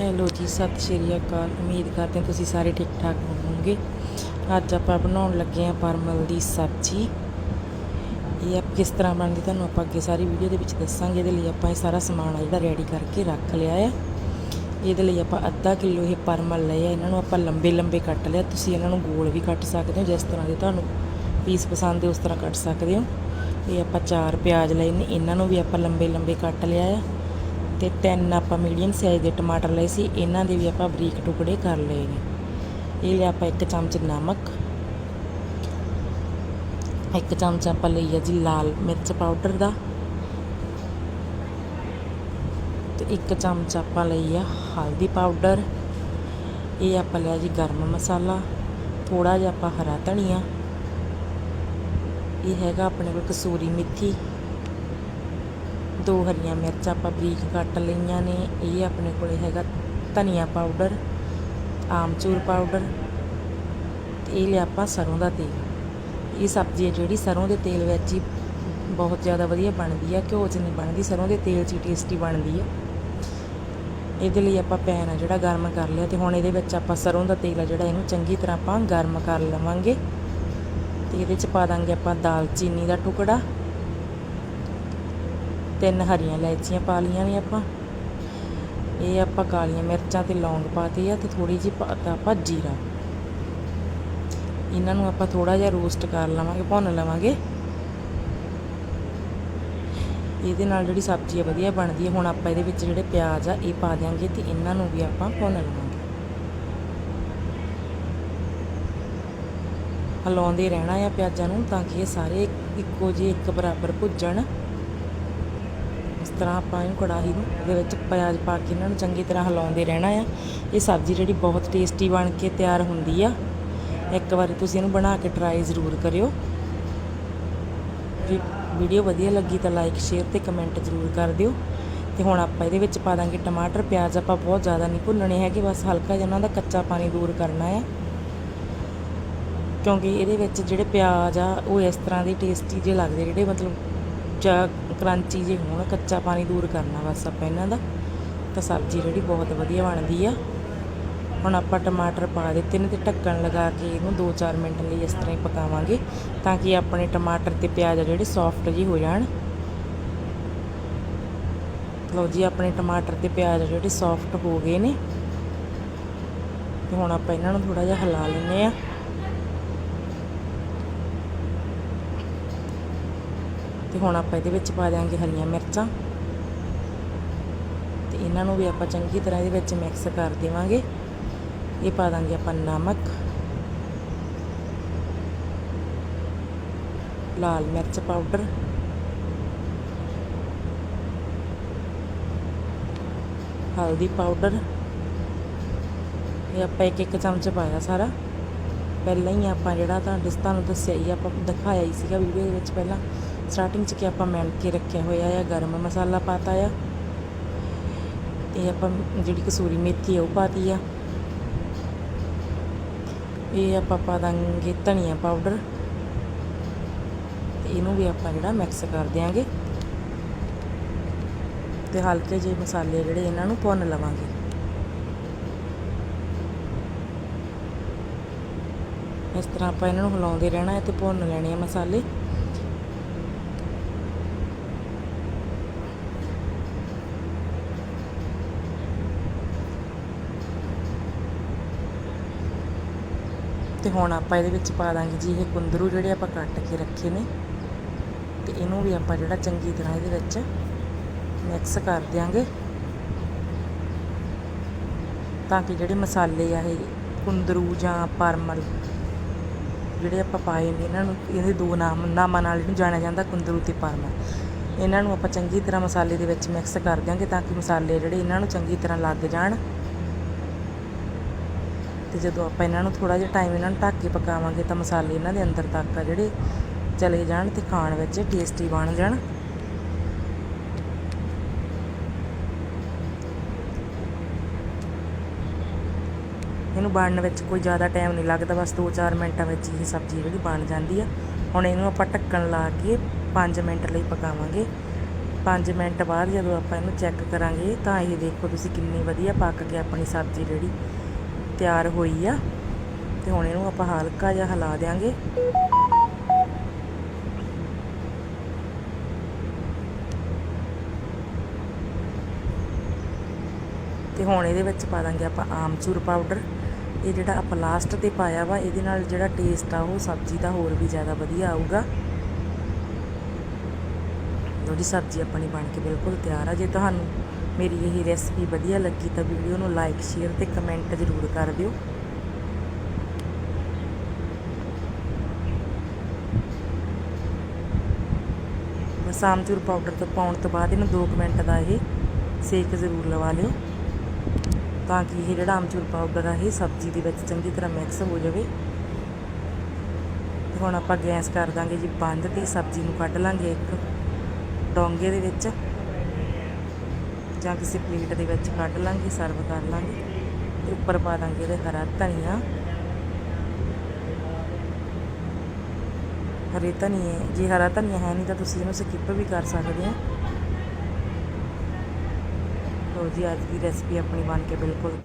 Hello ਜੀ, ਸਤਿ ਸ਼੍ਰੀ ਅਕਾਲ। ਉਮੀਦ ਕਰਦੇ ਹਾਂ ਤੁਸੀਂ ਸਾਰੇ ਠੀਕ ਠਾਕ ਹੋਵੋਗੇ। ਅੱਜ ਆਪਾਂ ਬਣਾਉਣ ਲੱਗੇ ਹਾਂ ਪਰਮਲ ਦੀ ਸਬਜ਼ੀ। ਇਹ ਆਪ ਕਿਸ ਤਰ੍ਹਾਂ ਬਣਦੀ ਤੁਹਾਨੂੰ ਆਪਾਂ ਅੱਗੇ ਸਾਰੀ ਵੀਡੀਓ ਦੇ ਵਿੱਚ ਦੱਸਾਂਗੇ। ਇਹਦੇ ਲਈ ਆਪਾਂ ਇਹ ਸਾਰਾ ਸਮਾਨ ਆ ਜਿਹੜਾ ਰੈਡੀ ਕਰਕੇ ਰੱਖ ਲਿਆ ਆ। ਇਹਦੇ ਲਈ ਆਪਾਂ ਅੱਧਾ ਕਿਲੋ ਇਹ ਪਰਮਲ ਲਏ ਆ। ਇਹਨਾਂ ਨੂੰ ਆਪਾਂ ਲੰਬੇ ਲੰਬੇ ਕੱਟ ਲਿਆ। ਤੁਸੀਂ ਇਹਨਾਂ ਨੂੰ ਗੋਲ ਵੀ ਕੱਟ ਸਕਦੇ ਹੋ, ਜਿਸ ਤਰ੍ਹਾਂ ਦੇ ਤੁਹਾਨੂੰ ਪੀਸ ਪਸੰਦ ਹੈ ਉਸ ਤਰ੍ਹਾਂ ਕੱਟ ਸਕਦੇ ਹੋ। ਇਹ ਆਪਾਂ ਚਾਰ ਪਿਆਜ਼ ਲਏ ਨੇ। ਇਹਨਾਂ ਨੂੰ ਵੀ ਆਪਾਂ ਲੰਬੇ ਲੰਬੇ ਕੱਟ ਲਿਆ ਆ। ਤੇ ਤਿੰਨ ਆਪਾਂ ਮੀਡੀਅਮ ਸਾਈਜ਼ ਦੇ ਟਮਾਟਰ ਲਏ ਸੀ, ਇਹਨਾਂ ਦੇ ਵੀ ਆਪਾਂ ਬਰੀਕ ਟੁਕੜੇ ਕਰ ਲਏ ਨੇ। ਇਹ ਲਿਆ ਆਪਾਂ ਇੱਕ ਚਮਚ ਨਮਕ, ਇੱਕ ਚਮਚ ਆਪਾਂ ਲਈ ਆ ਜੀ ਲਾਲ ਮਿਰਚ ਪਾਊਡਰ ਦਾ, ਤੇ ਇੱਕ ਚਮਚ ਆਪਾਂ ਲਈ ਆ ਹਲਦੀ ਪਾਊਡਰ। ਇਹ ਆਪਾਂ ਲਿਆ ਜੀ ਗਰਮ ਮਸਾਲਾ ਥੋੜਾ ਜਿਹਾ ਆਪਾਂ ਹਰਾ ਧਨੀਆ। ਇਹ ਹੈਗਾ ਆਪਣੇ ਕੋਲ ਕਸੂਰੀ ਮੇਥੀ। ਦੋ ਹਰੀਆਂ ਮਿਰਚਾਂ ਆਪਾਂ ਬਰੀਕ ਕੱਟ ਲਈਆਂ ਨੇ। ਇਹ ਆਪਣੇ ਕੋਲੇ ਹੈਗਾ ਧਨੀਆ ਪਾਊਡਰ, ਆਮਚੂਰ ਪਾਊਡਰ ਤੇ ਇਹ ਲਿਆ ਆਪਾਂ ਸਰੋਂ ਦਾ ਤੇਲ। ਇਹ ਸਬਜ਼ੀ ਹੈ ਜਿਹੜੀ ਸਰੋਂ ਦੇ ਤੇਲ ਵਿੱਚ ਹੀ ਬਹੁਤ ਜ਼ਿਆਦਾ ਵਧੀਆ ਬਣਦੀ ਆ, ਘਿਓ 'ਚ ਨਹੀਂ ਬਣਦੀ, ਸਰੋਂ ਦੇ ਤੇਲ 'ਚ ਹੀ ਟੇਸਟੀ ਬਣਦੀ ਆ। ਇਹਦੇ ਲਈ ਆਪਾਂ ਪੈਨ ਆ ਜਿਹੜਾ ਗਰਮ ਕਰ ਲਿਆ ਤੇ ਹੁਣ ਇਹਦੇ ਵਿੱਚ ਆਪਾਂ ਸਰੋਂ ਦਾ ਤੇਲ ਆ ਜਿਹੜਾ ਇਹਨੂੰ ਚੰਗੀ ਤਰ੍ਹਾਂ ਆਪਾਂ ਗਰਮ ਕਰ ਲਵਾਂਗੇ। ਤੇ ਇਹਦੇ 'ਚ ਪਾ ਦਾਂਗੇ ਆਪਾਂ ਦਾਲਚੀਨੀ ਦਾ ਟੁਕੜਾ ਤਿੰਨ ਹਰੀਆਂ ਇਲਾਇਚੀਆਂ ਪਾ ਲਈਆਂ ਨੇ ਆਪਾਂ। ਇਹ ਆਪਾਂ ਕਾਲੀਆਂ ਮਿਰਚਾਂ ਤੇ ਲੌਂਗ ਪਾਤੀ ਆ ਤੇ ਥੋੜੀ ਜਿਹੀ ਪਾਤਾ ਆਪਾਂ ਜੀਰਾ। ਇਹਨਾਂ ਨੂੰ ਆਪਾਂ ਥੋੜਾ ਜਿਹਾ ਰੋਸਟ ਕਰ ਲਵਾਂਗੇ, ਭੁੰਨ ਲਵਾਂਗੇ। ਇਹਦੇ ਨਾਲ ਜਿਹੜੀ ਸਬਜ਼ੀ ਆ ਵਧੀਆ ਬਣਦੀ ਹੈ ਹੁਣ ਆਪਾਂ ਇਹਦੇ ਵਿੱਚ ਜਿਹੜੇ ਪਿਆਜ਼ ਆ, ਇਹ ਪਾ ਦਿਆਂਗੇ ਤੇ ਇਹਨਾਂ ਨੂੰ ਵੀ ਆਪਾਂ ਭੁੰਨ ਲਵਾਂਗੇ। ਹਲਾਉਂਦੇ ਰਹਿਣਾ ਆ ਪਿਆਜ਼ਾਂ ਨੂੰ ਤਾਂ ਕਿ ਇਹ ਸਾਰੇ ਇੱਕੋ ਜਿਹੇ ਇੱਕ ਬਰਾਬਰ ਭੁੱਜਣ। ਤਰ੍ਹਾਂ ਆਪਾਂ ਇਹਨੂੰ ਕੜਾਹੀ ਨੂੰ ਇਹਦੇ ਵਿੱਚ ਪਿਆਜ਼ ਪਾ ਕੇ ਇਹਨਾਂ ਨੂੰ ਚੰਗੀ ਤਰ੍ਹਾਂ ਹਿਲਾਉਂਦੇ ਰਹਿਣਾ ਆ। ਇਹ ਸਬਜ਼ੀ ਜਿਹੜੀ ਬਹੁਤ ਟੇਸਟੀ ਬਣ ਕੇ ਤਿਆਰ ਹੁੰਦੀ ਆ। ਇੱਕ ਵਾਰੀ ਤੁਸੀਂ ਇਹਨੂੰ ਬਣਾ ਕੇ ਟਰਾਈ ਜ਼ਰੂਰ ਕਰਿਓ। ਜੇ ਵੀਡੀਓ ਵਧੀਆ ਲੱਗੀ ਤਾਂ ਲਾਈਕ ਸ਼ੇਅਰ ਤੇ ਕਮੈਂਟ ਜ਼ਰੂਰ ਕਰ ਦਿਓ। ਤੇ ਹੁਣ ਆਪਾਂ ਇਹਦੇ ਵਿੱਚ ਪਾ ਦਾਂਗੇ ਟਮਾਟਰ, ਪਿਆਜ਼। ਆਪਾਂ ਬਹੁਤ ਜ਼ਿਆਦਾ ਨਹੀਂ ਭੁੰਨਣੇ ਹੈਗੇ, ਬਸ ਹਲਕਾ ਜਿਹਾ ਉਹਨਾਂ ਦਾ ਕੱਚਾ ਪਾਣੀ ਦੂਰ ਕਰਨਾ ਹੈ ਕਿਉਂਕਿ ਇਹਦੇ ਵਿੱਚ ਜਿਹੜੇ ਪਿਆਜ਼ ਆ, ਉਹ ਇਸ ਤਰ੍ਹਾਂ ਦੇ ਟੇਸਟੀ ਜਿਹੇ ਲੱਗਦੇ ਜਿਹੜੇ ਮਤਲਬ ਜਾਂ ਕਰੰਚੀ ਜੇ ਹੋਣ, ਕੱਚਾ ਪਾਣੀ ਦੂਰ ਕਰਨਾ ਬਸ ਆਪਾਂ ਇਹਨਾਂ ਦਾ। ਤਾਂ ਸਬਜ਼ੀ ਜਿਹੜੀ ਬਹੁਤ ਵਧੀਆ ਬਣਦੀ ਆ। ਹੁਣ ਆਪਾਂ ਟਮਾਟਰ ਪਾ ਦਿੱਤੇ ਨੇ ਤੇ ਢੱਕਣ ਲਗਾ ਕੇ ਇਹਨੂੰ 2-4 ਮਿੰਟ ਲਈ ਇਸ ਤਰ੍ਹਾਂ ਹੀ ਪਕਾਵਾਂਗੇ, ਤਾਂ ਕਿ ਆਪਣੇ ਟਮਾਟਰ ਤੇ ਪਿਆਜ਼ ਜਿਹੜੇ ਸੌਫਟ ਜਿਹੇ ਹੋ ਜਾਣ। ਲਓ ਜੀ, ਆਪਣੇ ਟਮਾਟਰ ਤੇ ਪਿਆਜ਼ ਜਿਹੜੇ ਸੌਫਟ ਹੋ ਗਏ ਨੇ। ਤੇ ਹੁਣ ਆਪਾਂ ਇਹਨਾਂ ਨੂੰ ਥੋੜਾ ਜਿਹਾ ਹਿਲਾ ਲੈਂਦੇ ਆ। ਤੇ ਹੁਣ ਆਪਾਂ ਇਹਦੇ ਵਿੱਚ ਪਾ ਦਿਆਂਗੇ ਹਰੀਆਂ ਮਿਰਚਾਂ। ਤੇ ਇਹਨਾਂ ਨੂੰ ਵੀ ਆਪਾਂ ਚੰਗੀ ਤਰ੍ਹਾਂ ਇਹਦੇ ਵਿੱਚ ਮਿਕਸ ਕਰ ਦੇਵਾਂਗੇ। ਇਹ ਪਾ ਦਾਂਗੇ ਆਪਾਂ ਨਮਕ। ਲਾਲ ਮਿਰਚ ਪਾਊਡਰ। ਹਲਦੀ ਪਾਊਡਰ। ਇਹ ਆਪਾਂ ਇੱਕ ਇੱਕ ਚਮਚ ਪਾਇਆ ਸਾਰਾ। ਪਹਿਲਾਂ ਹੀ ਆਪਾਂ ਜਿਹੜਾ ਤਾਂ ਜਿਸ ਤੁਹਾਨੂੰ ਦੱਸਿਆ ਹੀ, ਆਪਾਂ ਦਿਖਾਇਆ ਹੀ ਸੀਗਾ ਵੀਡੀਓ ਦੇ ਵਿੱਚ ਪਹਿਲਾਂ। ਸਟਾਰਟਿੰਗ 'ਚ ਕਿ ਆਪਾਂ ਮਿਲ ਕੇ ਰੱਖਿਆ ਹੋਇਆ ਆ, ਗਰਮ ਮਸਾਲਾ ਪਾਤਾ ਆ। ਇਹ ਆਪਾਂ ਜਿਹੜੀ ਕਸੂਰੀ ਮੇਥੀ ਆ ਉਹ ਪਾਤੀ ਆ। ਇਹ ਆਪਾਂ ਪਾ ਦਾਂਗੇ ਧਨੀਆ ਪਾਊਡਰ ਇਹਨੂੰ ਵੀ ਆਪਾਂ ਜਿਹੜਾ ਮਿਕਸ ਕਰ ਦਿਆਂਗੇ। ਤੇ ਹਲਕੇ ਜਿਹੇ ਮਸਾਲੇ ਜਿਹੜੇ ਇਹਨਾਂ ਨੂੰ ਭੁੰਨ ਲਵਾਂਗੇ। ਇਸ ਤਰ੍ਹਾਂ ਆਪਾਂ ਇਹਨਾਂ ਨੂੰ ਹਿਲਾਉਂਦੇ ਰਹਿਣਾ ਹੈ ਤੇ ਭੁੰਨ ਲੈਣੇ ਆ ਮਸਾਲੇ। ਤੇ ਹੁਣ ਆਪਾਂ ਇਹਦੇ ਵਿੱਚ ਪਾ ਦਾਂਗੇ ਜੀ ਇਹ ਕੁੰਦਰੂ ਜਿਹੜੇ ਆਪਾਂ ਕੱਟ ਕੇ ਰੱਖੇ ਨੇ। ਤੇ ਇਹਨੂੰ ਵੀ ਆਪਾਂ ਜਿਹੜਾ ਚੰਗੀ ਤਰ੍ਹਾਂ ਇਹਦੇ ਵਿੱਚ ਮਿਕਸ ਕਰ ਦਿਆਂਗੇ। ਤਾਂ ਕਿ ਜਿਹੜੇ ਮਸਾਲੇ ਆ ਇਹ ਕੁੰਦਰੂ ਜਾਂ ਪਰਮਲ ਜਿਹੜੇ ਆਪਾਂ ਪਾਏ ਨੇ, ਇਹਨਾਂ ਨੂੰ ਇਹਦੇ ਦੋ ਨਾਮ, ਨਾਮਾਂ ਨਾਲ ਇਹਨੂੰ ਜਾਣਿਆ ਜਾਂਦਾ ਕੁੰਦਰੂ ਤੇ ਪਰਮਲ। ਇਹਨਾਂ ਨੂੰ ਆਪਾਂ ਚੰਗੀ ਤਰ੍ਹਾਂ ਮਸਾਲੇ ਦੇ ਵਿੱਚ ਮਿਕਸ ਕਰ ਦਿਆਂਗੇ ਤਾਂ ਕਿ ਮਸਾਲੇ ਜਿਹੜੇ ਇਹਨਾਂ ਨੂੰ ਚੰਗੀ ਤਰ੍ਹਾਂ ਲੱਗ ਜਾਣ। ਤੇ ਜਦੋਂ ਆਪਾਂ ਇਹਨਾਂ ਨੂੰ ਥੋੜਾ ਜਿਹਾ ਟਾਈਮ ਇਹਨਾਂ ਨੂੰ ਢੱਕ ਕੇ ਪਕਾਵਾਂਗੇ ਤਾਂ ਮਸਾਲੇ ਇਹਨਾਂ ਦੇ ਅੰਦਰ ਤੱਕ ਆ ਜਿਹੜੇ ਚਲੇ ਜਾਣ ਤੇ ਖਾਣ ਵਿੱਚ ਟੇਸਟੀ ਬਣ ਜਾਣ। ਇਹਨੂੰ ਬਣਨ ਵਿੱਚ ਕੋਈ ਜ਼ਿਆਦਾ ਟਾਈਮ ਨਹੀਂ ਲੱਗਦਾ, ਬਸ 2-4 ਮਿੰਟਾਂ ਵਿੱਚ ਇਹ ਸਬਜ਼ੀ ਜਿਹੜੀ ਬਣ ਜਾਂਦੀ ਆ। ਹੁਣ ਇਹਨੂੰ ਆਪਾਂ ਢੱਕਣ ਲਾ ਕੇ 5 ਮਿੰਟ ਲਈ ਪਕਾਵਾਂਗੇ। 5 ਮਿੰਟ ਬਾਅਦ ਜਦੋਂ ਆਪਾਂ ਇਹਨੂੰ ਚੈੱਕ ਕਰਾਂਗੇ ਤਾਂ ਇਹ ਦੇਖੋ ਤੁਸੀਂ ਕਿੰਨੀ ਵਧੀਆ ਪੱਕ ਕੇ ਆਪਣੀ ਸਬਜ਼ੀ ਜਿਹੜੀ ਤਿਆਰ ਹੋਈ ਆ। ਤੇ ਹੁਣ ਇਹਨੂੰ ਆਪਾਂ ਹਲਕਾ ਜਿਹਾ ਹਿਲਾ ਦੇਾਂਗੇ ਤੇ ਹੁਣ ਇਹਦੇ ਵਿੱਚ ਪਾ ਦਾਂਗੇ ਆਪਾਂ ਆਮਚੂਰ ਪਾਊਡਰ ਇਹ ਜਿਹੜਾ ਆਪਾਂ ਲਾਸਟ ਤੇ ਪਾਇਆ ਵਾ, ਇਹਦੇ ਨਾਲ ਜਿਹੜਾ ਟੇਸਟ ਆ, ਉਹ ਸਬਜ਼ੀ ਦਾ ਹੋਰ ਵੀ ਜ਼ਿਆਦਾ ਵਧੀਆ ਆਊਗਾ। ਜਿਹੜੀ ਸਬਜ਼ੀ ਆਪਣੀ ਬਣ ਕੇ ਬਿਲਕੁਲ ਤਿਆਰ ਆ। ਜੇ ਤੁਹਾਨੂੰ ਮੇਰੀ ਇਹ ਰੈਸਪੀ ਵਧੀਆ ਲੱਗੀ ਤਾਂ ਵੀਡੀਓ ਨੂੰ ਲਾਈਕ ਸ਼ੇਅਰ ਤੇ ਕਮੈਂਟ ਜ਼ਰੂਰ ਕਰ ਦਿਓ। ਬਸ ਆਮਚੂਰ ਪਾਊਡਰ ਤੋਂ ਪਾਉਣ ਤੋਂ ਬਾਅਦ ਇਹਨੂੰ 2 ਮਿੰਟ ਦਾ ਇਹ ਸੇਕ ਜ਼ਰੂਰ ਲਵਾ ਲਿਓ। ਤਾਂ ਕਿ ਇਹ ਜਿਹੜਾ ਆਮਚੂਰ ਪਾਊਡਰ ਆ, ਇਹ ਸਬਜ਼ੀ ਦੇ ਵਿੱਚ ਚੰਗੀ ਤਰ੍ਹਾਂ ਮਿਕਸ ਹੋ ਜਾਵੇ। ਤੇ ਹੁਣ ਆਪਾਂ ਗੈਸ ਕਰ ਦਾਂਗੇ ਜੀ ਬੰਦ ਤੇ ਸਬਜ਼ੀ ਨੂੰ ਕੱਢ ਲਾਂਗੇ ਇੱਕ ਡੋਂਗੇ ਦੇ ਵਿੱਚ। ਜਾਂ ਕਿਸੇ ਪਲੇਟ ਦੇ ਵਿੱਚ ਕੱਢ ਲਾਂਗੇ, ਸਰਵ ਕਰ ਲਾਂਗੇ ਤੇ ਉੱਪਰ ਪਾ ਦਾਂਗੇ ਇਹਦੇ ਹਰਾ ਧਨੀਆ। ਹਰੇ ਧਨੀਏ, ਜੇ ਹਰਾ ਧਨੀਆ ਹੈ ਨਹੀਂ ਤਾਂ ਤੁਸੀਂ ਇਹਨੂੰ ਸਕਿਪ ਵੀ ਕਰ ਸਕਦੇ ਹੋ। ਲੋ ਜੀ, ਅੱਜ ਦੀ ਰੈਸਪੀ ਆਪਣੀ ਬਣ ਕੇ ਬਿਲਕੁਲ